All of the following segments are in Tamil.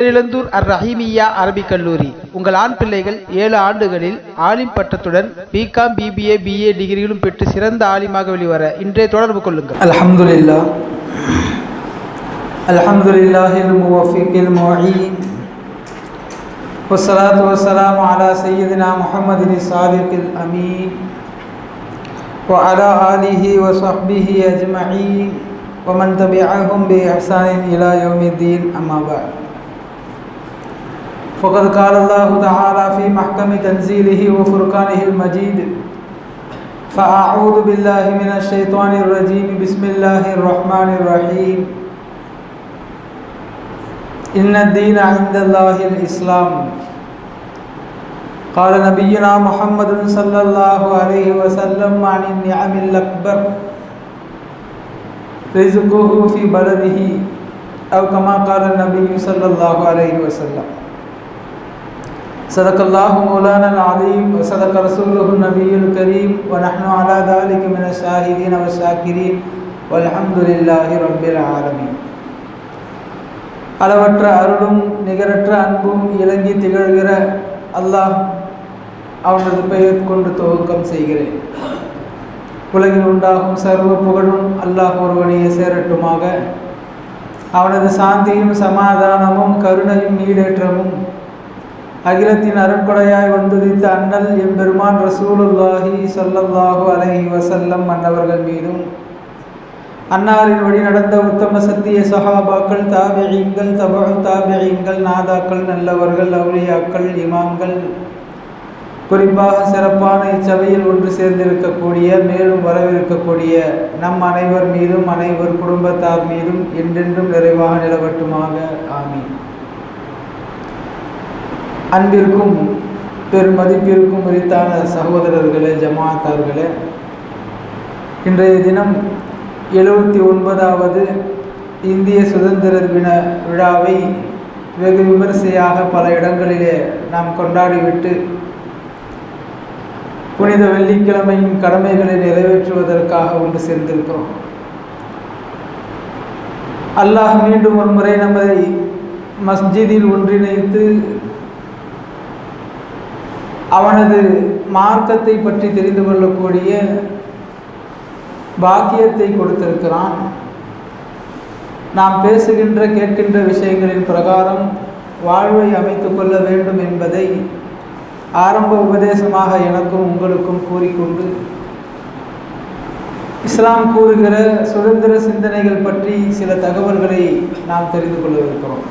பேரிழந்தூர் அர் ரஹீமியா அரபிக் கல்லூரி உங்கள் ஆண் பிள்ளைகள் ஏழு ஆண்டுகளில் ஆலிம் பட்டத்துடன் பிகாம் பிபிஏ பிஏ டிகிரிகளும் பெற்று சிறந்த ஆலிமாக வெளிவர இன்றைய தொடர்பு கொள்ளுங்கள் الحمد لله الحمد لله الموفق المعين والصلاة والسلام على سيدنا محمد الصادق الأمين وعلى آله وصحبه أجمعين ومن تبعهم بإحسان إلى يوم الدين أما بعد فقد قال الله تعالى في محكم تنزيله وفرقانه المجيد فأعوذ بالله من الشيطان الرجيم بسم الله الرحمن الرحيم. إن الدين عند الله الإسلام. قال نبينا محمد صلى الله عليه وسلم عن النعم الأكبر رزقه في بلده أو كما قال النبي صلى الله عليه وسلم. صدق الله مولانا العظيم وصدق رسوله النبي الكريم ونحن على ذلك من الشاهدين والشاكرين والحمد لله رب العالمين அளவற்ற அருளும் நிகரற்ற அன்பும் இலங்கி திகழ்கிற அல்லாஹ் அவனது பெயர் கொண்டு துவக்கம் செய்கிறேன் உலகில் உண்டாகும் சர்வ புகழும் அல்லாஹ் ஒருவனையே சேரட்டுமாக அவனது சாந்தியும் சமாதானமும் கருணையும் ஈடேற்றமும் அகிலத்தின் அருட்கொடையாய் வந்துதித்த அண்ணல் எம்பெருமான் ரசூலுல்லாஹி ஸல்லல்லாஹு அலஹி வசல்லம் மன்னவர்கள் மீதும் அன்னாரின் வழி நடந்த உத்தம சத்திய சஹாபாக்கள் தாபியீங்கள் தபு தாபியீங்கள் நாதாக்கள் நல்லவர்கள் அவுளியாக்கள் இமாம்கள் குறிப்பாக சிறப்பான இச்சபையில் ஒன்று சேர்ந்திருக்கக்கூடிய மேலும் வரவிருக்கக்கூடிய நம் அனைவர் மீதும் அனைவர் குடும்பத்தார் மீதும் என்றென்றும் நிறைவாக நிலவட்டுமாக. ஆமீன். அன்பிற்கும் பெருமதிப்பிற்கும் உரித்தான சகோதரர்களே ஜமாத்தார்களே இன்றைய தினம் எழுபத்தி ஒன்பதாவது இந்திய சுதந்திர தின விழாவை வெகு விமரிசையாக பல இடங்களிலே நாம் கொண்டாடிவிட்டு புனித வெள்ளிக்கிழமையின் கடமைகளை நிறைவேற்றுவதற்காக ஒன்று சேர்ந்திருக்கிறோம். அல்லாஹ் மீண்டும் ஒரு முறை நம்மை மஸ்ஜிதில் ஒன்றிணைத்து அவனது மார்க்கத்தை பற்றி தெரிந்து கொள்ளக்கூடிய பாக்கியத்தை கொடுத்திருக்கிறான். நாம் பேசுகின்ற கேட்கின்ற விஷயங்களின் பிரகாரம் வாழ்வை அமைத்து கொள்ள வேண்டும் என்பதை ஆரம்ப உபதேசமாக எனக்கும் உங்களுக்கும் கூறிக்கொண்டு இஸ்லாம் கூறுகிற சுதந்திர சிந்தனைகள் பற்றி சில தகவல்களை நாம் தெரிந்து கொள்ளவிருக்கிறோம்.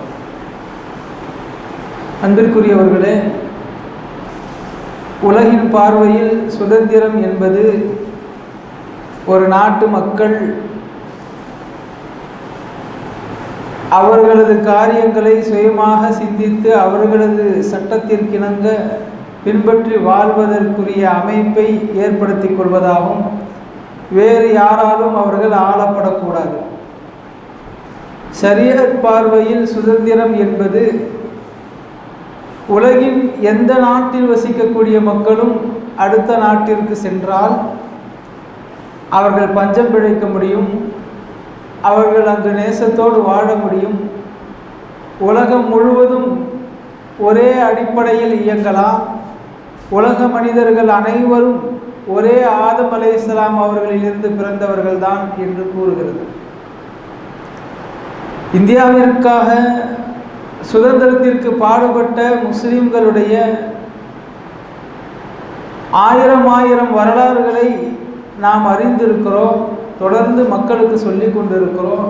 அன்பிற்குரியவர்களே உலகின் பார்வையில் சுதந்திரம் என்பது ஒரு நாட்டு மக்கள் அவர்களது காரியங்களை சுயமாக சிந்தித்து அவர்களது சட்டத்திற்கிணங்க பின்பற்றி வாழ்வதற்குரிய அமைப்பை ஏற்படுத்தி கொள்வதாகவும் வேறு யாராலும் அவர்கள் ஆளப்படக்கூடாது. சரியற் பார்வையில் சுதந்திரம் என்பது உலகின் எந்த நாட்டில் வசிக்கக்கூடிய மக்களும் அடுத்த நாட்டிற்கு சென்றால் அவர்கள் பஞ்சம் பிழைக்க முடியும். அவர்கள் அங்கு நேசத்தோடு வாழ முடியும். உலகம் முழுவதும் ஒரே அடிப்படையில் இயங்கலாம். உலக மனிதர்கள் அனைவரும் ஒரே ஆதம் அலை இஸ்லாம் அவர்களிலிருந்து பிறந்தவர்கள் தான் என்று கூறுகிறது. இந்தியாவிற்காக சுதந்திரத்திற்கு பாடுபட்ட முஸ்லிம்களுடைய ஆயிரம் ஆயிரம் வரலாறுகளை நாம் அறிந்திருக்கிறோம் தொடர்ந்து மக்களுக்கு சொல்லி கொண்டிருக்கிறோம்.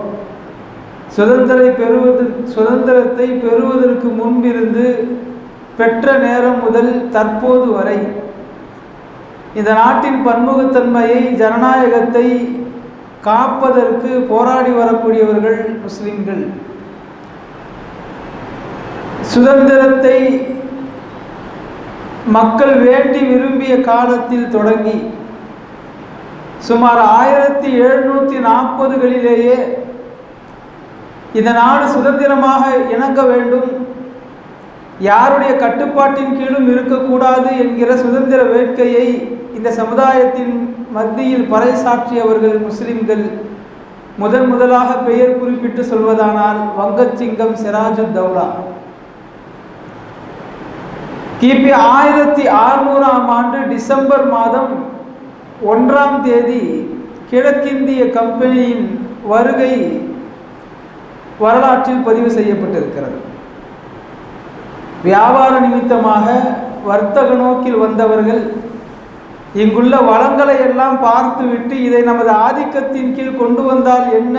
சுதந்திரை பெறுவது சுதந்திரத்தை பெறுவதற்கு முன்பிருந்து பெற்ற நேரம் முதல் தற்போது வரை. இந்த நாட்டின் பன்முகத்தன்மையை ஜனநாயகத்தை காப்பதற்கு போராடி வரக்கூடியவர்கள் முஸ்லிம்கள். சுதந்திரத்தை மக்கள் வேண்டி விரும்பிய காலத்தில் தொடங்கி சுமார் ஆயிரத்தி எழுநூற்றி நாற்பதுகளிலேயே இந்த நாடு சுதந்திரமாக இணங்க வேண்டும். யாருடைய கட்டுப்பாட்டின் கீழும் இருக்கக்கூடாது என்கிற சுதந்திர வேட்கையை இந்த சமுதாயத்தின் மத்தியில் பறைசாற்றியவர்கள் முஸ்லிம்கள் முதன் முதலாக பெயர் குறிப்பிட்டு சொல்வதானால் வங்கச்சிங்கம் சிராஜு தௌலா. கிபி ஆயிரத்தி அறுநூறாம் ஆண்டு டிசம்பர் மாதம் ஒன்றாம் தேதி கிழக்கிந்திய கம்பெனியின் வருகை வரலாற்றில் பதிவு செய்யப்பட்டிருக்கிறது. வியாபார நிமித்தமாக வர்த்தக நோக்கில் வந்தவர்கள் இங்குள்ள வளங்களை எல்லாம் பார்த்துவிட்டு இதை நமது ஆதிக்கத்தின் கீழ் கொண்டு வந்தால் என்ன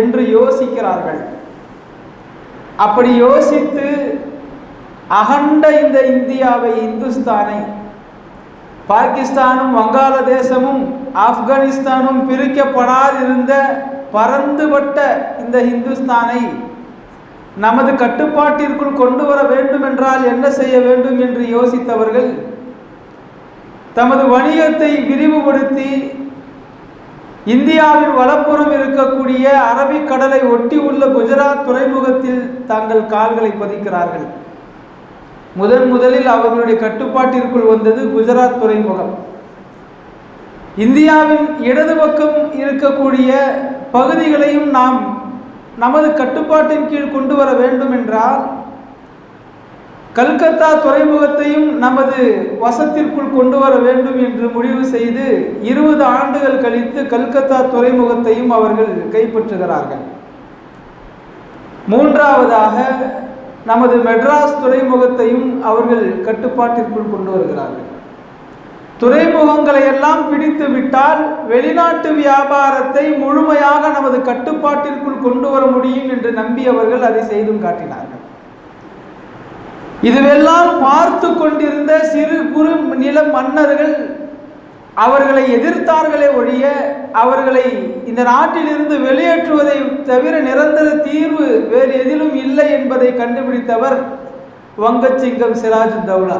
என்று யோசிக்கிறார்கள். அப்படி யோசித்து அகண்ட இந்த இந்தியாவை இந்துஸ்தானை பாகிஸ்தானும் வங்காளதேசமும் ஆப்கானிஸ்தானும் பிரிக்கப்படாதிருந்த பரந்துபட்ட இந்த இந்துஸ்தானை நமது கட்டுப்பாட்டிற்குள் கொண்டு வர வேண்டும் என்றால் என்ன செய்ய வேண்டும் என்று யோசித்தவர்கள் தமது வணிகத்தை விரிவுபடுத்தி இந்தியாவின் வலப்புறம் இருக்கக்கூடிய அரபிக்கடலை ஒட்டி உள்ள குஜராத் துறைமுகத்தில் தங்கள் கால்களை பதிக்கிறார்கள். முதன் முதலில் அவர்களுடைய கட்டுப்பாட்டிற்குள் வந்தது குஜராத் துறைமுகம். இந்தியாவின் இடது பக்கம் இருக்கக்கூடிய பகுதிகளையும் நாம் நமது கட்டுப்பாட்டின் கீழ் கொண்டு வர வேண்டும் என்றால் கல்கத்தா துறைமுகத்தையும் நமது வசத்திற்குள் கொண்டு வர வேண்டும் என்று முடிவு செய்து இருபது ஆண்டுகள் கழித்து கல்கத்தா துறைமுகத்தையும் அவர்கள் கைப்பற்றுகிறார்கள். மூன்றாவதாக நமது மெட்ராஸ் துறைமுகத்தையும் அவர்கள் கட்டுப்பாட்டிற்குள் கொண்டு வருகிறார்கள். துறைமுகங்களை எல்லாம் பிடித்து விட்டால் வெளிநாட்டு வியாபாரத்தை முழுமையாக நமது கட்டுப்பாட்டிற்குள் கொண்டு வர முடியும் என்று நம்பி அவர்கள் அதை செய்தும் காட்டினார்கள். இதுவெல்லாம் பார்த்து கொண்டிருந்த சிறு குறு நில மன்னர்கள் அவர்களை எதிர்த்தார்களே ஒழிய அவர்களை இந்த நாட்டிலிருந்து வெளியேற்றுவதை தவிர நிரந்தர தீர்வு வேறு எதிலும் இல்லை என்பதை கண்டுபிடித்தவர் வங்கச்சிங்கம் சிராஜ் தௌலா.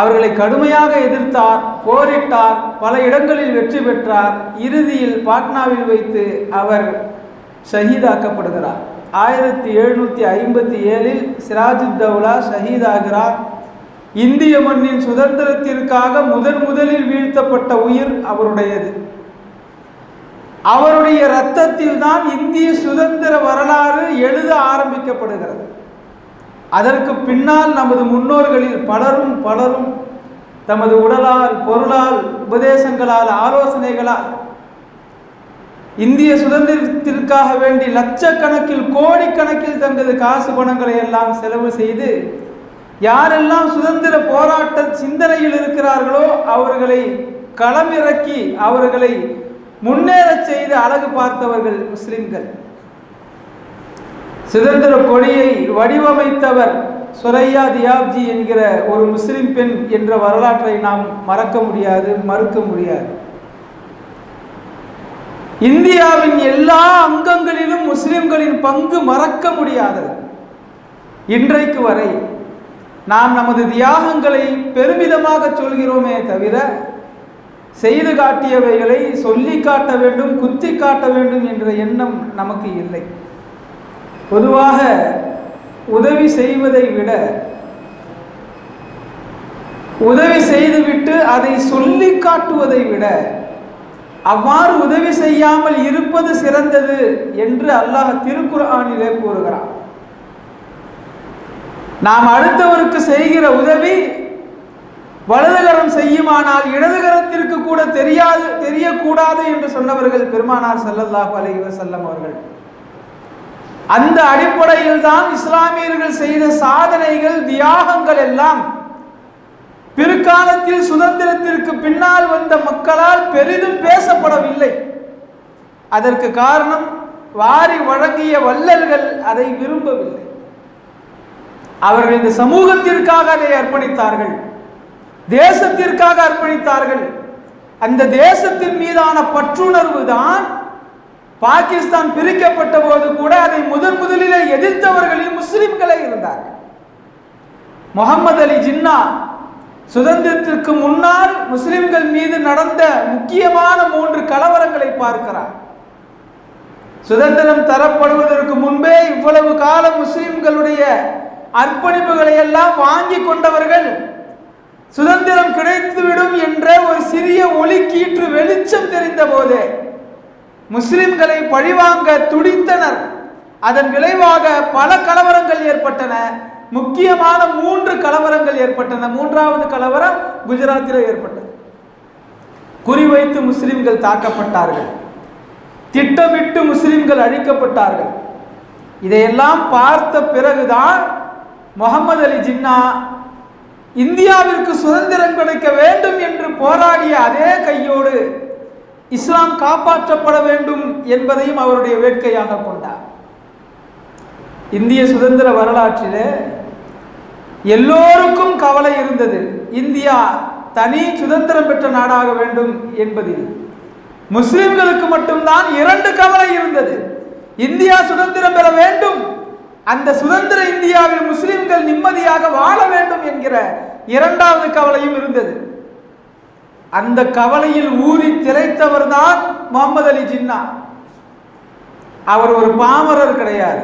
அவர்களை கடுமையாக எதிர்த்தார் போரிட்டார் பல இடங்களில் வெற்றி பெற்றார். இறுதியில் பாட்னாவில் வைத்து அவர் ஷஹீதாக்கப்படுகிறார். ஆயிரத்தி எழுநூற்றி ஐம்பத்தி ஏழில் சிராஜுத்தௌலா ஷஹீதாகிறார். இந்திய மண்ணின் சுதந்திரத்திற்காக முதன் முதலில் வீழ்த்தப்பட்ட உயிர் அவருடையது. அவருடைய இரத்தத்தில் தான் இந்திய சுதந்திர வரலாறு எழுத ஆரம்பிக்கப்படுகிறது. அதற்கு பின்னால் நமது முன்னோர்களில் பலரும் பலரும் தமது உடலால் பொருளால் உபதேசங்களால் ஆலோசனைகளால் இந்திய சுதந்திரத்திற்காக வேண்டி லட்சக்கணக்கில் கோடிக்கணக்கில் தங்களது காசு பணங்களை எல்லாம் செலவு செய்து யாரெல்லாம் சுதந்திர போராட்ட சிந்தனையில் இருக்கிறார்களோ அவர்களை களமிறக்கி அவர்களை முன்னேறச் செய்து அழகு பார்த்தவர்கள் முஸ்லிம்கள். சுதந்திர கொடியை வடிவமைத்தவர் சுரையா தியாப்ஜி என்கிற ஒரு முஸ்லிம் பெண் என்ற வரலாற்றை நாம் மறக்க முடியாது மறுக்க முடியாது. இந்தியாவின் எல்லா அங்கங்களிலும் முஸ்லிம்களின் பங்கு மறக்க முடியாதது. இன்றைக்கு வரை நாம் நமது தியாகங்களை பெருமிதமாக சொல்கிறோமே தவிர செய்து காட்டியவைகளை சொல்லி காட்ட வேண்டும் குத்தி காட்ட வேண்டும் என்ற எண்ணம் நமக்கு இல்லை. பொதுவாக உதவி செய்வதை விட உதவி செய்துவிட்டு அதை சொல்லி காட்டுவதை விட அவ்வாறு உதவி செய்யாமல் இருப்பது சிறந்தது என்று அல்லாஹ் திருக்குர்ஆனிலே கூறுகிறான். நாம் அடுத்தவருக்கு செய்கிற உதவி வலதுகரம் செய்யுமானால் இடதுகரத்திற்கு கூட தெரியாது தெரியக்கூடாது என்று சொன்னவர்கள் பெருமானார் செல்லல்லாஹு அலைஹி செல்லம் அவர்கள். அந்த அடிப்படையில் தான் இஸ்லாமியர்கள் செய்த சாதனைகள் தியாகங்கள் எல்லாம் பிற்காலத்தில் சுதந்திரத்திற்கு பின்னால் வந்த மக்களால் பெரிதும் பேசப்படவில்லை. அதற்கு காரணம் வாரி வழங்கிய வள்ளல்கள் அதை விரும்பவில்லை. அவர்கள் இந்த சமூகத்திற்காக அதை அர்ப்பணித்தார்கள். தேசத்திற்காக அர்ப்பணித்தார்கள். அந்த தேசத்தின் மீதான பற்றுணர்வு தான் பாகிஸ்தான் பிரிக்கப்பட்ட போது கூட அதை முதன் முதலிலே எதிர்த்தவர்களில் முஸ்லிம்களே இருந்தார்கள். முகமது அலி ஜின்னா சுதந்திரத்திற்கு முன்னால் முஸ்லிம்கள் மீது நடந்த முக்கியமான மூன்று கலவரங்களை பார்க்கிறார். சுதந்திரம் தரப்படுவதற்கு முன்பே இவ்வளவு காலம் முஸ்லிம்களுடைய அர்ப்பணிப்புகளை எல்லாம் வாங்கி கொண்டவர்கள் சுதந்திரம் கிடைத்துவிடும் என்ற ஒரு சிறிய ஒளிக்கீற்று வெளிச்சம் தெரிந்த போது முஸ்லிம்களை பழிவாங்க துடித்தனர். அதன் விளைவாக பல கலவரங்கள் ஏற்பட்டன. முக்கியமான மூன்று கலவரங்கள் ஏற்பட்டன. மூன்றாவது கலவரம் குஜராத்தில் ஏற்பட்டது. குறிவைத்து முஸ்லிம்கள் தாக்கப்பட்டார்கள். திட்டமிட்டு முஸ்லிம்கள் அழிக்கப்பட்டார்கள். இதையெல்லாம் பார்த்த பிறகுதான் முகமது அலி ஜின்னா இந்தியாவிற்கு சுதந்திரம் கிடைக்க வேண்டும் என்று போராடிய அதே கையோடு இஸ்லாம் காப்பாற்றப்பட வேண்டும் என்பதையும் அவருடைய வேட்கையாக கொண்டார். இந்திய சுதந்திர வரலாற்றிலே எல்லோருக்கும் கவலை இருந்தது. இந்தியா தனி சுதந்திரம் பெற்ற நாடாக வேண்டும் என்பதில். முஸ்லிம்களுக்கு மட்டும்தான் இரண்டு கவலை இருந்தது. இந்தியா சுதந்திரம் பெற வேண்டும் அந்த சுதந்திர இந்தியாவில் முஸ்லிம்கள் நிம்மதியாக வாழ வேண்டும் என்கிற இரண்டாவது கவலையும் இருந்தது. அந்த கவலையில் ஊறி திளைத்தவர் தான் முகமது அலி ஜின்னா. அவர் ஒரு பாமரர் கிடையாது.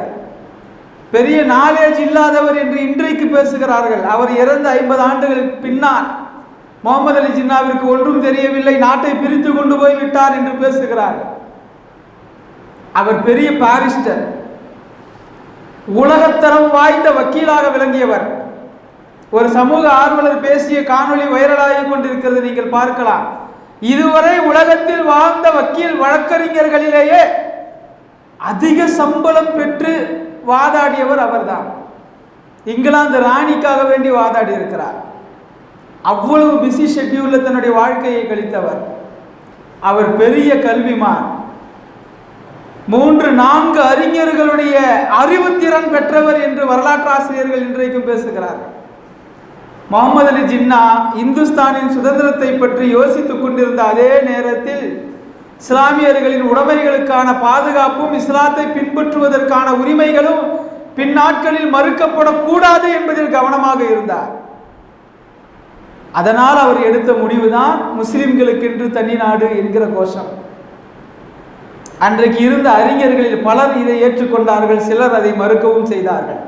பெரிய நாலேஜ் இல்லாதவர் என்று இன்றைக்கு பேசுகிறார்கள். அவர் இறந்த ஐம்பது ஆண்டுகளுக்கு பின்னால் முகமது அலி ஜின்னாவிற்கு ஒன்றும் தெரியவில்லை. நாட்டை பிரித்து கொண்டு போய் விட்டார் என்று பேசுகிறார். அவர் பெரிய பாரிஸ்டர் உலகத்தரம் வாய்ந்த வக்கீலாக விளங்கியவர். ஒரு சமூக ஆர்வலர் பேசிய காணொளி வைரலாகி கொண்டிருக்கிறது நீங்கள் பார்க்கலாம். இதுவரை உலகத்தில் வாழ்ந்த வக்கீல் வழக்கறிஞர்களிலேயே அதிக சம்பளம் பெற்று வாதாடியவர் அவர்தான். இங்கிலாந்து ராணிக்காக வேண்டி வாதாடி இருக்கிறார் அவ்வளவு பிஸி ஷெட்யூல்ல தன்னுடைய வாழ்க்கையை கழித்தவர். அவர் பெரிய கல்விமான். மூன்று நான்கு அறிஞர்களுடைய அறிவுத்திறன் பெற்றவர் என்று வரலாற்று ஆசிரியர்கள் இன்றைக்கும் பேசுகிறார்கள். முகமது அலி ஜின்னா இந்துஸ்தானின் சுதந்திரத்தை பற்றி யோசித்துக் கொண்டிருந்த அதே நேரத்தில் இஸ்லாமியர்களின் உடைமைகளுக்கான பாதுகாப்பும் இஸ்லாத்தை பின்பற்றுவதற்கான உரிமைகளும் பின்னாட்களில் மறுக்கப்படக்கூடாது என்பதில் கவனமாக இருந்தார். அதனால் அவர் எடுத்த முடிவுதான் முஸ்லிம்களுக்கென்று தனி நாடு என்கிற கோஷம். அன்றைக்கு இருந்த அறிஞர்களில் பலர் இதை ஏற்றுக்கொண்டார்கள் சிலர் அதை மறுக்கவும் செய்தார்கள்.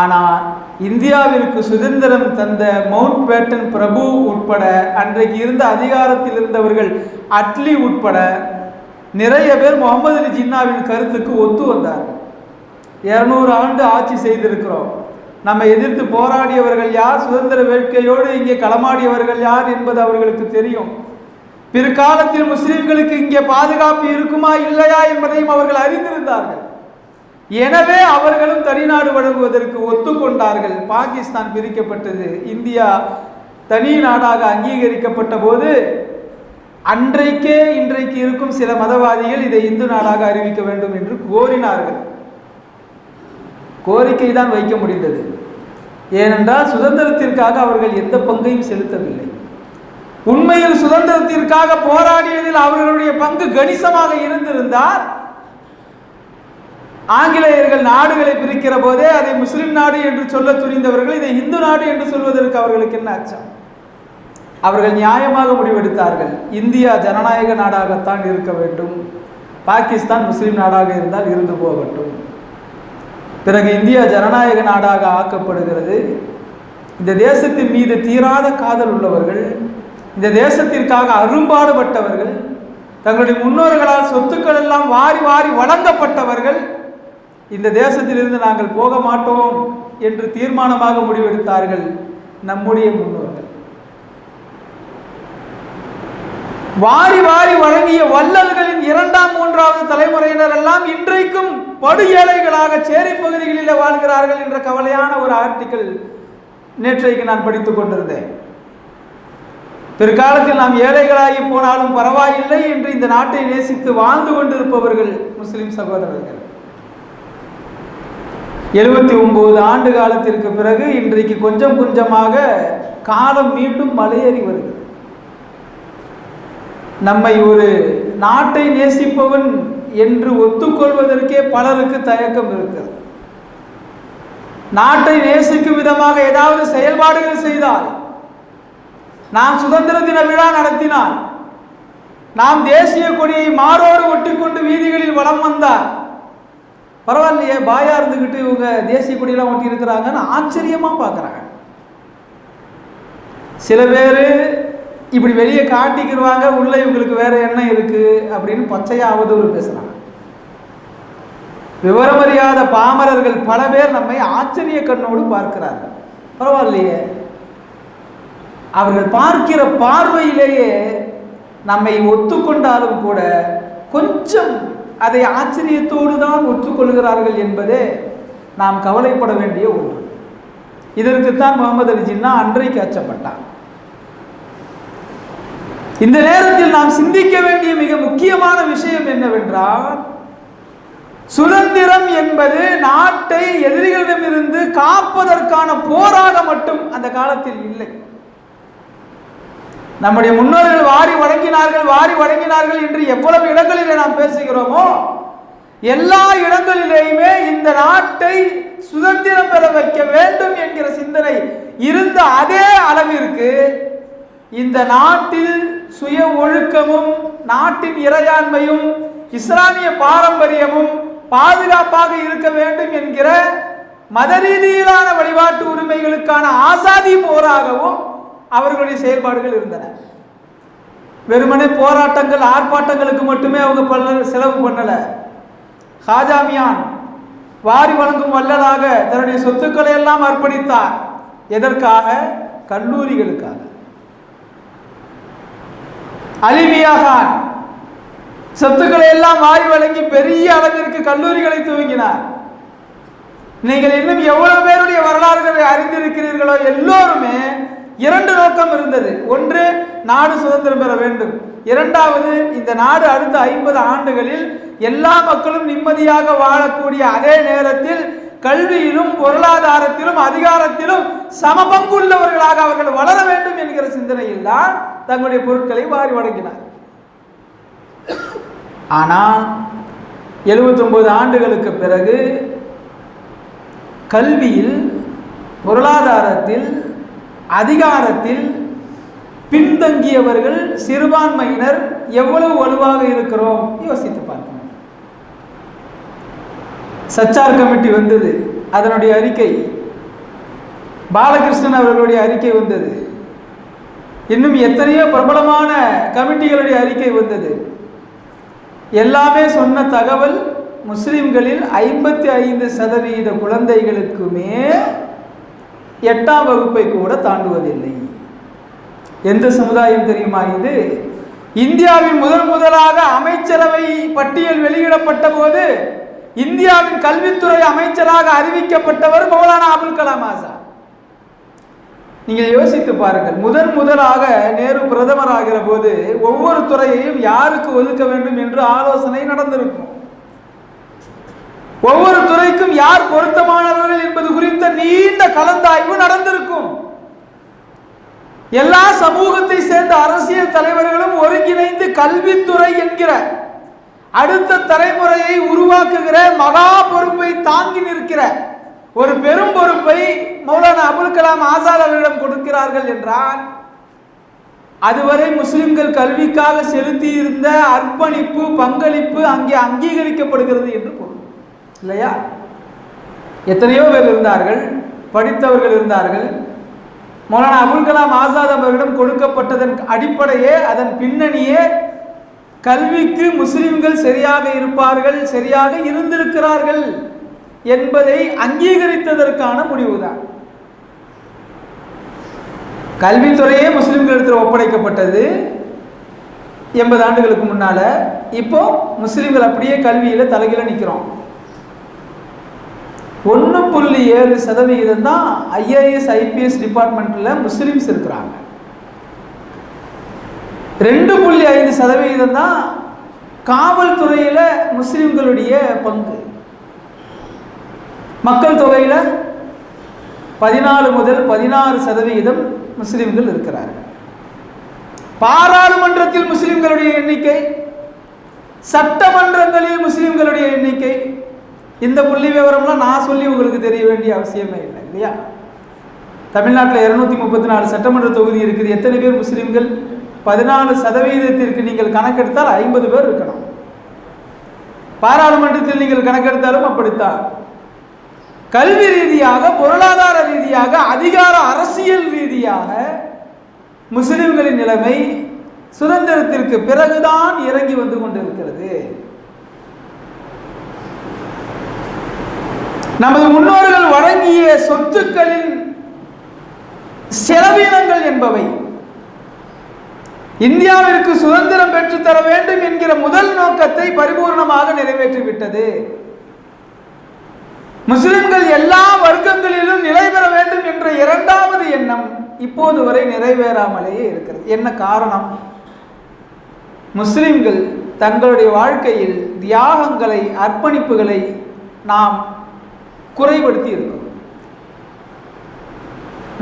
ஆனால் இந்தியாவிற்கு சுதந்திரம் தந்த மவுண்ட் பேட்டன் பிரபு உட்பட அன்றைக்கு இருந்த அதிகாரத்தில் இருந்தவர்கள் அட்லி உட்பட நிறைய பேர் முகமது அலி ஜின்னாவின் கருத்துக்கு ஒத்து வந்தார்கள். இருநூறு ஆண்டு ஆட்சி செய்திருக்கிறோம். நம்ம எதிர்த்து போராடியவர்கள் யார்? சுதந்திர வேட்கையோடு இங்கே களமாடியவர்கள் யார் என்பது அவர்களுக்கு தெரியும். பிற்காலத்தில் முஸ்லிம்களுக்கு இங்கே பாதுகாப்பு இருக்குமா இல்லையா என்பதையும் அவர்கள் அறிந்திருந்தார்கள். எனவே அவர்களும் தனிநாடு வழங்குவதற்கு ஒத்துக்கொண்டார்கள். பாகிஸ்தான் பிரிக்கப்பட்டது. இந்தியா தனி நாடாக அங்கீகரிக்கப்பட்ட போது அன்றைக்கே இன்றைக்கு இருக்கும் சில மதவாதிகள் இதை இந்து நாடாக அறிவிக்க வேண்டும் என்று கோரினார்கள். கோரிக்கை தான் வைக்க முடிந்தது. ஏனென்றால் சுதந்திரத்திற்காக அவர்கள் எந்த பங்கையும் செலுத்தவில்லை. உண்மையில் சுதந்திரத்திற்காக போராடியதில் அவர்களுடைய பங்கு கணிசமாக இருந்திருந்தால் ஆங்கிலேயர்கள் நாடுகளை பிரிக்கிற போதே அதை முஸ்லிம் நாடு என்று சொல்ல துணிந்தவர்கள் இதை இந்து நாடு என்று சொல்வதற்கு அவர்களுக்கு என்ன அச்சம்? அவர்கள் நியாயமாக முடிவெடுத்தார்கள். இந்தியா ஜனநாயக நாடாகத்தான் இருக்க வேண்டும். பாகிஸ்தான் முஸ்லிம் நாடாக இருந்தால் இருந்து போகட்டும். பிறகு இந்தியா ஜனநாயக நாடாக ஆக்கப்படுகிறது. இந்த தேசத்தின் மீது தீராத காதல் உள்ளவர்கள் இந்த தேசத்திற்காக அரும்பாடுபட்டவர்கள் தங்களுடைய முன்னோர்களால் சொத்துக்கள் எல்லாம் வாரி வாரி வழங்கப்பட்டவர்கள் இந்த தேசத்திலிருந்து நாங்கள் போக மாட்டோம் என்று தீர்மானமாக முடிவெடுத்தார்கள் நம்முடைய முன்னோர்கள். வாரி வாரி வழங்கிய வள்ளல்களின் இரண்டாம் மூன்றாவது தலைமுறையினர் எல்லாம் இன்றைக்கும் படு ஏழைகளாக சேரி பகுதிகளில் வாழ்கிறார்கள் என்ற கவலையான ஒரு ஆர்டிக்கல் நேற்றைக்கு நான் படித்துக் கொண்டிருந்தேன். பிற்காலத்தில் நாம் ஏழைகளாகி போனாலும் பரவாயில்லை என்று இந்த நாட்டை நேசித்து வாழ்ந்து கொண்டிருப்பவர்கள் முஸ்லிம் சகோதரர்கள். எழுபத்தி ஒன்பது ஆண்டு காலத்திற்கு பிறகு இன்றைக்கு கொஞ்சம் கொஞ்சமாக காலம் மீண்டும் மலையேறி வருகிறது நம்மை ஒரு நாட்டை நேசிப்பவன் என்று ஒத்துக்கொள்வதற்கே பலருக்கு தயக்கம் இருக்கிறது. நாட்டை நேசிக்கும் விதமாக ஏதாவது செயல்பாடுகள் செய்தால் நாம் சுதந்திர தின விழா நடத்தினார். நாம் தேசிய கொடியை மாறோடு ஒட்டிக்கொண்டு வீதிகளில் வளம் வந்தார். பரவாயில்லையே பாயா இருந்துக்கிட்டு இவங்க தேசிய கொடியெல்லாம் ஒட்டி இருக்கிறாங்கன்னு ஆச்சரியமா பார்க்குறாங்க. சில பேர் இப்படி வெளியே காட்டிக்கிடுவாங்க உள்ள இவங்களுக்கு வேற என்ன இருக்கு அப்படின்னு பச்சையாவதூர் பேசுகிறாங்க பேசுறாங்க. விவரமறியாத பாமரர்கள் பல பேர் நம்மை ஆச்சரிய கண்ணோடு பார்க்கிறார்கள். பரவாயில்லையே. அவர்கள் பார்க்கிற பார்வையிலேயே நம்மை ஒத்துக்கொண்டாலும் கூட கொஞ்சம் அதை ஆச்சரியத்தோடு தான் ஒத்துக்கொள்கிறார்கள் என்பதே நாம் கவலைப்பட வேண்டிய ஒன்று. இதற்குத்தான் முகமது அலி ஜின்னா அன்றைக்கு அச்சப்பட்டான் இந்த நேரத்தில் நாம் சிந்திக்க வேண்டிய மிக முக்கியமான விஷயம் என்னவென்றால் சுதந்திரம் என்பது நாட்டை எதிரிகளிடமிருந்து காப்பதற்கான போராக மட்டும் அந்த காலத்தில் இல்லை. நம்முடைய முன்னோர்கள் வாரி வழங்கினார்கள் வாரி வழங்கினார்கள் என்று எவ்வளவு இடங்களிலே நாம் பேசுகிறோமோ எல்லா இடங்களிலேயுமே இந்த நாட்டை சுதந்திரம் பெற வைக்க வேண்டும் என்கிற சிந்தனை இருந்த அதே அளவிற்கு இந்த நாட்டில் சுய ஒழுக்கமும் நாட்டின் இறையாண்மையும் இஸ்லாமிய பாரம்பரியமும் பாதுகாப்பாக இருக்க வேண்டும் என்கிற மத ரீதியிலான வழிபாட்டு உரிமைகளுக்கான ஆசாதி போராகவும் அவர்களுடைய செயல்பாடுகள் இருந்தன. வெறுமனே போராட்டங்கள் ஆர்ப்பாட்டங்களுக்கு மட்டுமே அவங்க பண்ண செலவு பண்ணல. ஹாஜாமியான் வாரி வழங்கும் வல்லலாக தன்னுடைய சொத்துக்களை எல்லாம் அர்ப்பணித்தார். எதற்காக? கல்லூரிகளுக்காக. அலிமியா கான் சொத்துக்களை எல்லாம் வாரி வழங்கி பெரிய அளவிற்கு கல்லூரிகளை துவங்கினார். நீங்கள் இன்னும் எவ்வளவு பேருடைய வரலாறுகளை அறிந்திருக்கிறீர்களோ எல்லோருமே இரண்டு நோக்கம் இருந்தது. ஒன்று நாடு சுதந்திரம் பெற வேண்டும். இரண்டாவது இந்த நாடு அடுத்த ஐம்பது ஆண்டுகளில் எல்லா மக்களும் நிம்மதியாக வாழக்கூடிய அதே நேரத்தில் கல்வியிலும் பொருளாதாரத்திலும் அதிகாரத்திலும் சமபங்குள்ளவர்களாக அவர்கள் வளர வேண்டும் என்கிற சிந்தனையில் தான் தங்களுடைய பொருட்களை வாரி வழங்கினார். ஆனால் 79 ஆண்டுகளுக்கு பிறகு கல்வியில் பொருளாதாரத்தில் அதிகாரத்தில் பின்தங்கியவர்கள் சிறுபான்மையினர் எவ்வளவு வலுவாக இருக்கிறோம்? யோசித்து பார்க்கணும். சச்சார் கமிட்டி வந்தது. அதனுடைய அறிக்கை. பாலகிருஷ்ணன் அவர்களுடைய அறிக்கை வந்தது. இன்னும் எத்தனையோ பிரபலமான கமிட்டிகளுடைய அறிக்கை வந்தது. எல்லாமே சொன்ன தகவல் முஸ்லிம்களில் ஐம்பத்தி ஐந்து சதவீத குழந்தைகளுக்குமே எட்டாம் வகுப்பை கூட தாண்டுவதில்லை. எந்த சமுதாயம் தெரியுமா இது? இந்தியாவின் முதன் முதலாக அமைச்சரவை பட்டியல் வெளியிடப்பட்ட போது இந்தியாவின் கல்வித்துறை அமைச்சராக அறிவிக்கப்பட்டவர் மௌலானா அபுல் கலாம் ஆசாத். நீங்கள் யோசித்து பாருங்கள் முதன் முதலாக நேரு பிரதமர் ஆகிற போது ஒவ்வொரு துறையையும் யாருக்கு ஒதுக்க வேண்டும் என்று ஆலோசனை நடந்திருக்கும். ஒவ்வொரு துறைக்கும் யார் பொருத்தமானவர்கள் என்பது குறித்த நீண்ட கலந்தாய்வு நடந்திருக்கும். எல்லா சமூகத்தை சேர்ந்த அரசியல் தலைவர்களும் ஒருங்கிணைந்து கல்வித்துறை என்கிற அடுத்த தலைமுறையை உருவாக்குகிற மகா பொறுப்பை தாங்கி நிற்கிற ஒரு பெரும் பொறுப்பை மௌலானா அபுல் கலாம் ஆசாத் அவர்களிடம் கொடுக்கிறார்கள் என்றால் அதுவரை முஸ்லிம்கள் கல்விக்காக செலுத்தியிருந்த அர்ப்பணிப்பு பங்களிப்பு அங்கே அங்கீகரிக்கப்படுகிறது என்று பொருள். இல்லையா? எத்தனையோ பேர் இருந்தார்கள் படித்தவர்கள் இருந்தார்கள். மௌலானா அபுல் கலாம் ஆசாத் அவர்களிடம் கொடுக்கப்பட்டதன் அடிப்படையே அதன் பின்னணியே கல்விக்கு முஸ்லிம்கள் சரியாக இருப்பார்கள் சரியாக இருந்திருக்கிறார்கள் என்பதை அங்கீகரித்ததற்கான முடிவுதான். கல்வித்துறையே முஸ்லிம்களிடத்தில் ஒப்படைக்கப்பட்டது எண்பது ஆண்டுகளுக்கு முன்னால. இப்போ முஸ்லிம்கள் அப்படியே கல்வியில தலைகீழ நிற்கிறோம் ஒன்று புள்ளி ஏழு சதவிகிதம் தான் ஐஏஎஸ் ஐபிஎஸ் டிபார்ட்மெண்ட்டில் முஸ்லீம்ஸ் இருக்கிறாங்க. ரெண்டு புள்ளி ஐந்து சதவிகிதம் தான் காவல்துறையில் முஸ்லீம்களுடைய பங்கு. மக்கள் தொகையில் பதினாலு முதல் பதினாறு சதவிகிதம் முஸ்லீம்கள் இருக்கிறார்கள். பாராளுமன்றத்தில் முஸ்லீம்களுடைய எண்ணிக்கை சட்டமன்றங்களில் முஸ்லீம்களுடைய எண்ணிக்கை இந்த புள்ளி விவரம்லாம் நான் சொல்லி உங்களுக்கு தெரிய வேண்டிய அவசியமே இல்லை இல்லையா? தமிழ்நாட்டில் இருநூத்தி முப்பத்தி நாலு சட்டமன்ற தொகுதி இருக்குது. எத்தனை பேர் முஸ்லீம்கள்? பதினாலு சதவீதத்திற்கு நீங்கள் கணக்கெடுத்தால் ஐம்பது பேர் இருக்கணும். பாராளுமன்றத்தில் நீங்கள் கணக்கெடுத்தாலும் அப்படித்தான். கல்வி ரீதியாக பொருளாதார ரீதியாக அதிகார அரசியல் ரீதியாக முஸ்லிம்களின் நிலைமை சுதந்திரத்திற்கு பிறகுதான் இறங்கி வந்து கொண்டிருக்கிறது. நமது முன்னோர்கள் வழங்கிய சொத்துக்களின் செலவீனங்கள் என்பவை. இந்தியாவிற்கு சுதந்திரம் பெற்றுத்தர வேண்டும் என்கிற முதல் நோக்கத்தை பரிபூர்ணமாக நிறைவேற்றிவிட்டது. முஸ்லிம்கள் எல்லா வர்க்கங்களிலும் நிலை பெற வேண்டும் என்ற இரண்டாவது எண்ணம் இப்போது வரை நிறைவேறாமலேயே இருக்கிறது. என்ன காரணம்? முஸ்லிம்கள் தங்களுடைய வாழ்க்கையில் தியாகங்களை அர்ப்பணிப்புகளை நாம் குறைபடுத்தி இருக்கும்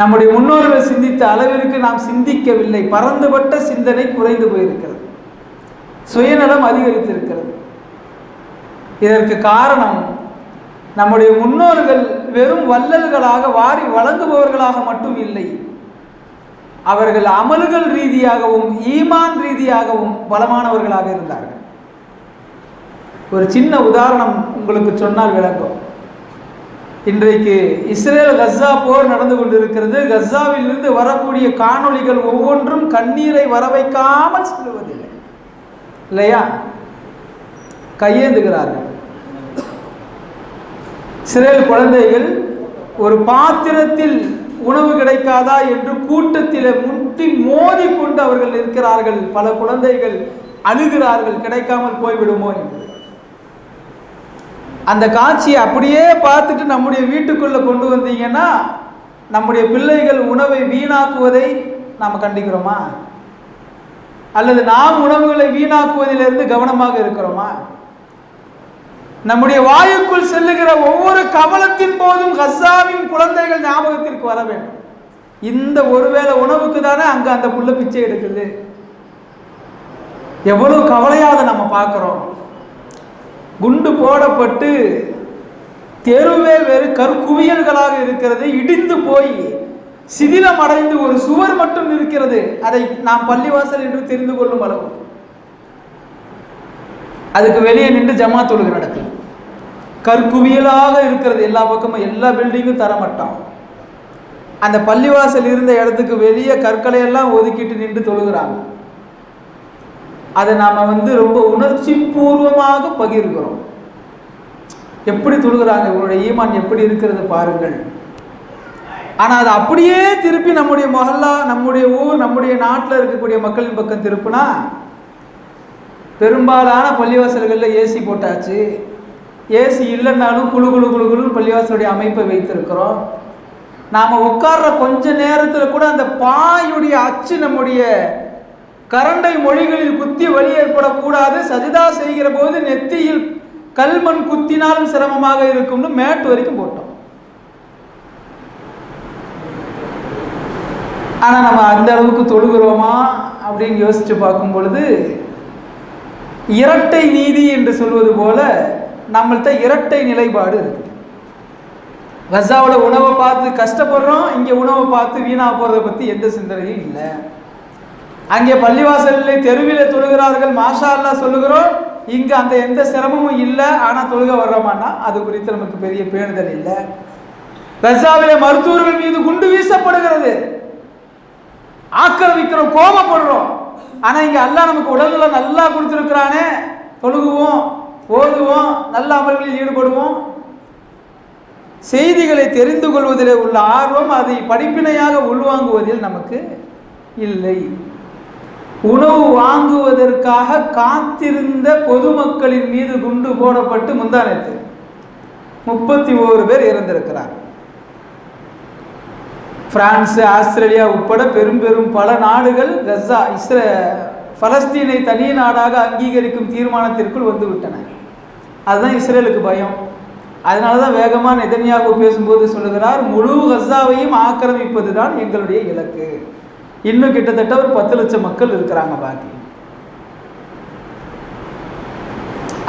நம்முடைய முன்னோர்கள் சிந்தித்த அளவிற்கு நாம் சிந்திக்கவில்லை. பறந்துபட்ட சிந்தனை குறைந்து போயிருக்கிறது. சுயநலம் அதிகரித்திருக்கிறது. இதற்கு காரணம் நம்முடைய முன்னோர்கள் வெறும் வள்ளல்களாக வாரி வழங்குபவர்களாக மட்டும் இல்லை. அவர்கள் அமல்கள் ரீதியாகவும் ஈமான் ரீதியாகவும் பலமானவர்களாக இருந்தார்கள். ஒரு சின்ன உதாரணம் உங்களுக்கு சொன்னால் விளங்கும். இன்றைக்கு இஸ்ரேல் கஸ்ஸா போர் நடந்து கொண்டிருக்கிறது. கஸ்ஸாவில் இருந்து வரக்கூடிய காணொளிகள் ஒவ்வொன்றும் கண்ணீரை வர வைக்காமல் சொல்லுவதில்லை. இல்லையா? கையேந்துகிறார்கள். இஸ்ரேல் குழந்தைகள் ஒரு பாத்திரத்தில் உணவு கிடைக்காதா என்று கூட்டத்தில் முட்டி மோதி கொண்டு அவர்கள் இருக்கிறார்கள் பல குழந்தைகள் அழுகிறார்கள். கிடைக்காமல் போய்விடுமோ என்று. அந்த காட்சியை அப்படியே பார்த்துட்டு நம்முடைய வீட்டுக்குள்ளே கொண்டு வந்தீங்கன்னா நம்முடைய பிள்ளைகள் உணவை வீணாக்குவதை நாம் கண்டிக்கிறோமா? அல்லது நாம் உணவுகளை வீணாக்குவதிலிருந்து கவனமாக இருக்கிறோமா? நம்முடைய வாயுக்குள் செல்லுகிற ஒவ்வொரு கவலத்தின் போதும் ஹஸ்ஸாவின் குழந்தைகள் ஞாபகத்திற்கு வர வேண்டும். இந்த ஒருவேளை உணவுக்கு தானே அங்கே அந்த புள்ள பிச்சை எடுக்குது? எவ்வளவு கவலையாக நம்ம பார்க்குறோம். குண்டு போடப்பட்டு தெருவே வேறு கற்குவியல்களாக இருக்கிறது. இடிந்து போய் சிதிலம் அடைந்து ஒரு சுவர் மட்டும் இருக்கிறது. அதை நாம் பள்ளிவாசல் என்று தெரிந்து கொள்ளும் அளவு. அதுக்கு வெளியே நின்று ஜமா தொழுகை நடக்குது கற்குவியலாக இருக்கிறது. எல்லா பக்கமும் எல்லா பில்டிங்கும் தரமட்டம் அந்த பள்ளிவாசல் இருந்த இடத்துக்கு வெளியே கற்களை எல்லாம் ஒதுக்கிட்டு நின்று தொழுகிறாங்க. அதை நாம் வந்து ரொம்ப உணர்ச்சி பூர்வமாக பகிர்கிறோம். எப்படி தொழுகிறாங்க? இவங்களுடைய ஈமான் எப்படி இருக்கிறது பாருங்கள். ஆனால் அது அப்படியே திருப்பி நம்முடைய மொஹல்லா நம்முடைய ஊர் நம்முடைய நாட்டில் இருக்கக்கூடிய மக்களின் பக்கம் திருப்புனா பெரும்பாலான பள்ளிவாசல்களில் ஏசி போட்டாச்சு. ஏசி இல்லைன்னாலும் குழு குழு குழு குழு பள்ளிவாசலுடைய அமைப்பை வைத்திருக்கிறோம். நாம் உட்கார்ற கொஞ்ச நேரத்தில் கூட அந்த பாயுடைய அச்சு நம்முடைய கரண்டை மொழிகளில் குத்தி வலி ஏற்படக்கூடாது. சஜிதா செய்கிற போது நெத்தியில் கல்மண் குத்தினாலும் சிரமமாக இருக்கும்னு மேட் வரைக்கும் போட்டோம். ஆனால் நம்ம அந்த அளவுக்கு தொழுகிறோமா அப்படின்னு யோசித்து பார்க்கும் பொழுது இரட்டை நீதி என்று சொல்வது போல நம்மள்கிட்ட இரட்டை நிலைப்பாடு இருக்கு. கசாவோட உணவை பார்த்து கஷ்டப்படுறோம் இங்கே உணவை பார்த்து வீணா போகிறத பற்றி எந்த சிந்தனையும் இல்லை. அங்கே பள்ளிவாசலில் தெருவில் தொழுகிறார்கள் மாஷா அல்லா சொல்லுகிறோம் இங்கே அந்த எந்த சிரமமும் இல்லை ஆனால் தொழுக வர்றோமான்னா அது குறித்து நமக்கு பெரிய பேணுதல் இல்லை. கசாவிலே மருத்துவர்கள் மீது குண்டு வீசப்படுகிறது. ஆக்கிரமிக்கிறோம் கோபப்படுறோம். ஆனால் இங்கே அல்லா நமக்கு உடல்நல நல்லா கொடுத்துருக்குறானே தொழுகுவோம் ஓதுவோம் நல்ல அமல்களில் ஈடுபடுவோம். செய்திகளை தெரிந்து கொள்வதில் உள்ள ஆர்வம் அதை படிப்பினையாக உள்வாங்குவதில் நமக்கு இல்லை. உணவு வாங்குவதற்காக காத்திருந்த பொதுமக்களின் மீது குண்டு போடப்பட்டு முந்தானத்து. முப்பத்தி ஓரு பேர் இறந்திருக்கிறார். பிரான்ஸ் ஆஸ்திரேலியா உட்பட பெரும் பெரும் பல நாடுகள் கஸா இஸ்ர பலஸ்தீனை தனி நாடாக அங்கீகரிக்கும் தீர்மானத்திற்குள் வந்துவிட்டன. அதுதான் இஸ்ரேலுக்கு பயம். அதனால தான் வேகமாக நெதன்யாகு பேசும்போது சொல்லுகிறார் முழு கஸாவையும் ஆக்கிரமிப்பது தான் எங்களுடைய இலக்கு. இன்னும் கிட்டத்தட்ட ஒரு பத்து லட்சம் மக்கள் இருக்கிறாங்க பாக்கி.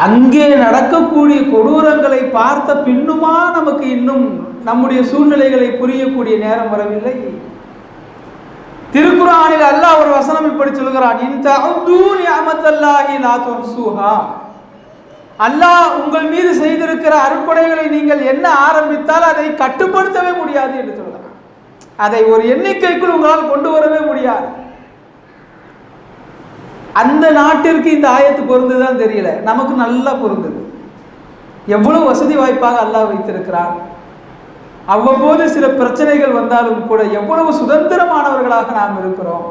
அங்கே நடக்கக்கூடிய கொடூரங்களை பார்த்த பின்னுமா நமக்கு இன்னும் நம்முடைய சூழ்நிலைகளை புரியக்கூடிய நேரம் வரவில்லை. திருக்குறானில் அல்லாஹ் ஒரு வசனம் இப்படி சொல்கிறான் இந்த அல்லாஹ் உங்கள் மீது செய்திருக்கிற அருட்கொடைகளை நீங்கள் என்ன ஆரம்பித்தால் அதை கட்டுப்படுத்தவே முடியாது என்று சொல்கிறார் அதை ஒரு எண்ணிக்கைக்குள் உங்களால் கொண்டு வரவே முடியாது. அந்த நாட்டிற்கு இந்த ஆயத்து பொருந்துதான் தெரியல. நமக்கு நல்லா பொருந்தது. எவ்வளவு வசதி வாய்ப்பாக அல்லாஹ் வைத்திருக்கிறான். அவ்வப்போது சில பிரச்சனைகள் வந்தாலும் கூட எவ்வளவு சுதந்திரமானவர்களாக நாம் இருக்கிறோம்.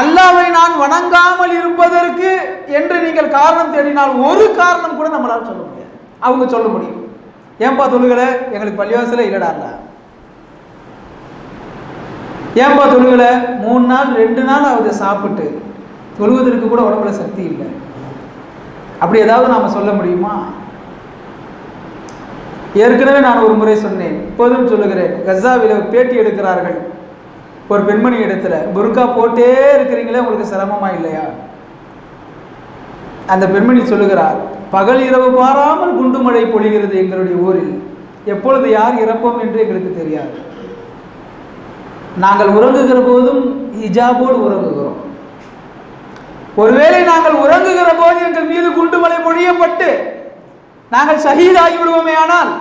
அல்லாவை நான் வணங்காமல் இருப்பதற்கு என்று நீங்கள் காரணம் தேடினால் ஒரு காரணம் கூட நம்மளால் சொல்ல முடியாது. அவங்க சொல்ல முடியும். ஏன்பா தொழுகலை? எங்களுக்கு பள்ளிவாசல இல்லடா இல்லை ஏன்பா தொழுகலை? மூணு நாள் ரெண்டு நாள் ஆகுது சாப்பிட்டு. தொழுவதற்கு கூட உடம்புல சக்தி இல்லை. அப்படி ஏதாவது நாம் சொல்ல முடியுமா? ஏற்கனவே நான் ஒரு முறை சொன்னேன். இப்போதும் சொல்லுகிறேன். கசாவில் பேட்டி எடுக்கிறார்கள். ஒரு பெண்மணி இடத்துல. புர்கா போட்டே இருக்கிறீங்களே உங்களுக்கு சிரமமா இல்லையா? அந்த பெண்மணி சொல்லுகிறார் பகல் இரவு பாராமல் குண்டு மழை பொழிகிறது எங்களுடைய ஊரில். எப்பொழுது யார் இறப்போம் என்று எங்களுக்கு தெரியாது. நாங்கள் உறங்குகிற போதும் ஹிஜாபோடு உறங்குகிறோம். ஒருவேளை நாங்கள் உறங்குகிற போது எங்கள் மீது குண்டுமலை பொழியப்பட்டு நாங்கள் ஷஹீதாகிவிடுவோமே ஆனால்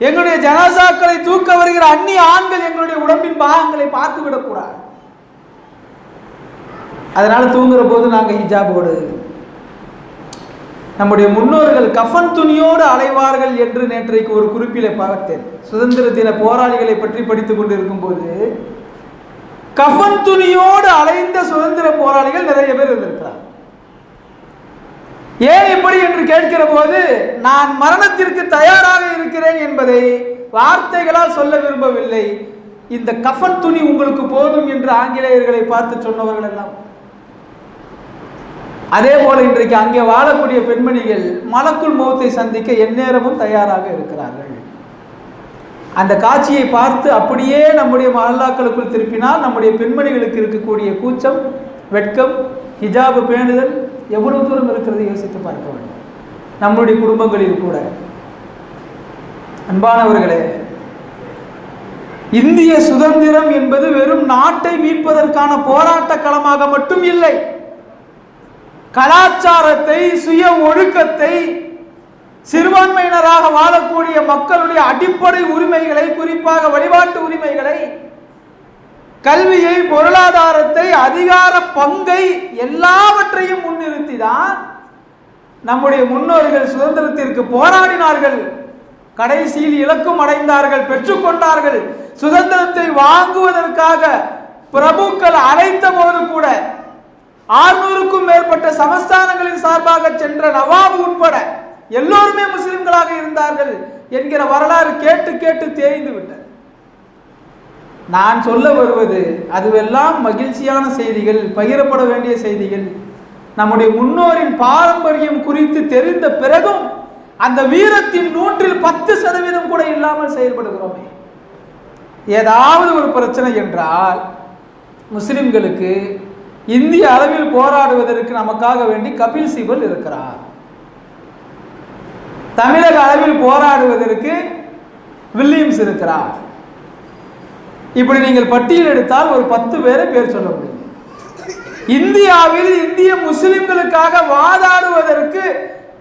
எங்களுடைய ஜனாசாக்களை தூக்க வருகிற அந்நிய ஆண்கள் எங்களுடைய உடம்பின் பாகங்களை பார்த்து விடக்கூடாது அதனால தூங்குற போது நாங்கள் ஹிஜாபோடு நம்முடைய முன்னோர்கள் கஃன் துணியோடு அலைவார்கள் என்று நேற்றைக்கு ஒரு குறிப்பிலே பார்த்தேன். சுதந்திர தின போராளிகளை பற்றி படித்துக் கொண்டிருக்கும் போது கஃன் துணியோடு அலைந்த சுதந்திர போராளிகள் நிறைய பேர் இருந்திருக்கிறார். ஏன் இப்படி என்று கேட்கிற போது நான் மரணத்திற்கு தயாராக இருக்கிறேன் என்பதை வார்த்தைகளால் சொல்ல விரும்பவில்லை. இந்த கஃன் துணி உங்களுக்கு போதும் என்று ஆங்கிலேயர்களை பார்த்து சொன்னவர்கள் எல்லாம் அதே போல இன்றைக்கு அங்கே வாழக்கூடிய பெண்மணிகள் மலக்குள் முகத்தை சந்திக்க எந்நேரமும் தயாராக இருக்கிறார்கள். அந்த காட்சியை பார்த்து அப்படியே நம்முடைய மல்லாக்களுக்குள் திருப்பினால் நம்முடைய பெண்மணிகளுக்கு இருக்கக்கூடிய கூச்சம் வெட்கம் ஹிஜாபு பேணுதல் எவ்வளவு தூரம் இருக்கிறது யோசித்து பார்க்க வேண்டும். நம்முடைய குடும்பங்களில் கூட. அன்பானவர்களே இந்திய சுதந்திரம் என்பது வெறும் நாட்டை மீட்பதற்கான போராட்ட களமாக மட்டும் இல்லை. கலாச்சாரத்தை சுய ஒழுக்கத்தை சிறுபான்மையினராக வாழக்கூடிய மக்களுடைய அடிப்படை உரிமைகளை குறிப்பாக வழிபாட்டு உரிமைகளை கல்வியை பொருளாதாரத்தை அதிகார பங்கை எல்லாவற்றையும் முன்னிறுத்தி தான் நம்முடைய முன்னோர்கள் சுதந்திரத்திற்கு போராடினார்கள். கடைசியில் இலக்கும் அடைந்தார்கள் பெற்றுக்கொண்டார்கள் சுதந்திரத்தை வாங்குவதற்காக பிரபுக்கள் அழைத்த போது கூட ஆறுநூறுக்கும் மேற்பட்ட சமஸ்தானங்களின் சார்பாக சென்ற நவாபு உட்பட எல்லோருமே முஸ்லிம்களாக இருந்தார்கள் என்கிற வரலாறு கேட்டு கேட்டு தேய்ந்து விட்டது. நான் சொல்ல வருவது அதுவெல்லாம் மகிழ்ச்சியான செய்திகள் பகிரப்பட வேண்டிய செய்திகள். நம்முடைய முன்னோரின் பாரம்பரியம் குறித்து தெரிந்த பிறகும் அந்த வீரத்தின் நூற்றில் பத்து சதவீதம் கூட இல்லாமல் செயல்படுகிறோமே. ஏதாவது ஒரு பிரச்சனை என்றால் முஸ்லிம்களுக்கு இந்திய அளவில் போராடுவதற்கு நமக்காக வேண்டி கபில் சிபல் இருக்கிறார். தமிழக அளவில் போராடுவதற்கு வில்லியம்ஸ் இருக்கிறார். இப்படி நீங்கள் பட்டியல் எடுத்தால் ஒரு பத்து பேரை பேர் சொல்ல முடியும். இந்தியாவில் இந்திய முஸ்லிம்களுக்காக வாதாடுவதற்கு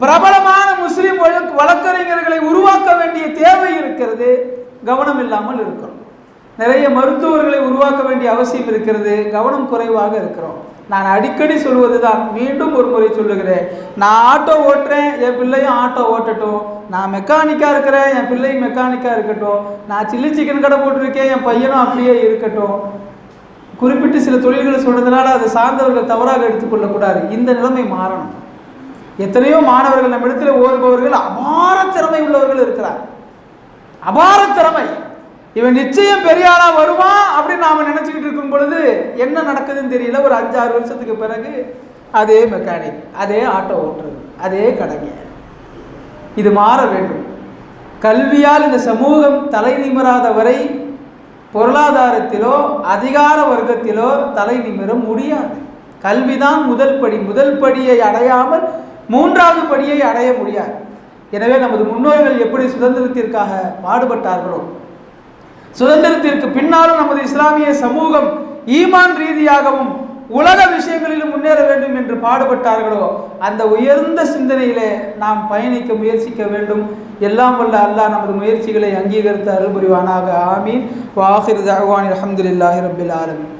பிரபலமான முஸ்லிம் வழக்கறிஞர்களை உருவாக்க வேண்டிய தேவை இருக்கிறது. கவனம் இல்லாமல் இருக்கிறோம் நிறைய மருத்துவர்களை உருவாக்க வேண்டிய அவசியம் இருக்கிறது. கவனம் குறைவாக இருக்கிறோம். நான் அடிக்கடி சொல்வது தான் மீண்டும் ஒரு முறை சொல்லுகிறேன். நான் ஆட்டோ ஓட்டுறேன். என் பிள்ளையும் ஆட்டோ ஓட்டட்டும். நான் மெக்கானிக்காக இருக்கிறேன். என் பிள்ளையும் மெக்கானிக்காக இருக்கட்டும். நான் சில்லி சிக்கன் கடை போட்டிருக்கேன். என் பையனும் அப்படியே இருக்கட்டும். குறிப்பிட்டு சில தொழில்களை சொல்கிறதுனால அதை சார்ந்தவர்கள் தவறாக எடுத்துக்கொள்ளக்கூடாது. இந்த நிலைமை மாறணும். எத்தனையோ மாணவர்கள் நம்ம இடத்துல ஓதுபவர்கள் அபார திறமை உள்ளவர்கள் இருக்கிறார் அபார திறமை. இவன் நிச்சயம் பெரிய ஆளாக வருவான் அப்படின்னு நாம நினச்சிக்கிட்டு இருக்கும் பொழுது என்ன நடக்குதுன்னு தெரியல. ஒரு அஞ்சாறு வருஷத்துக்கு பிறகு அதே மெக்கானிக் அதே ஆட்டோ ஓட்டுறது அதே கடைங்க. இது மாற வேண்டும். கல்வியால் இந்த சமூகம் தலை நிமிராத வரை பொருளாதாரத்திலோ அதிகார வர்க்கத்திலோ தலை நிமிர முடியாது. கல்விதான் முதல் படி. முதல் படியை அடையாமல் மூன்றாவது படியை அடைய முடியாது. எனவே நமது முன்னோர்கள் எப்படி சுதந்திரத்திற்காக பாடுபட்டார்களோ சுதந்திரத்திற்கு பின்னாலும் நமது இஸ்லாமிய சமூகம் ஈமான் ரீதியாகவும் உலக விஷயங்களிலும் முன்னேற வேண்டும் என்று பாடுபட்டார்களோ அந்த உயர்ந்த சிந்தனையிலே நாம் பயணிக்க முயற்சிக்க வேண்டும். எல்லாம் வல்ல அல்லாஹ் நமது முயற்சிகளை அங்கீகரித்து அருள் புரிவானாக ஆமீன். வாஹிர் தகவான் அல்ஹம்துலில்லாஹி ரபில் ஆலமின்.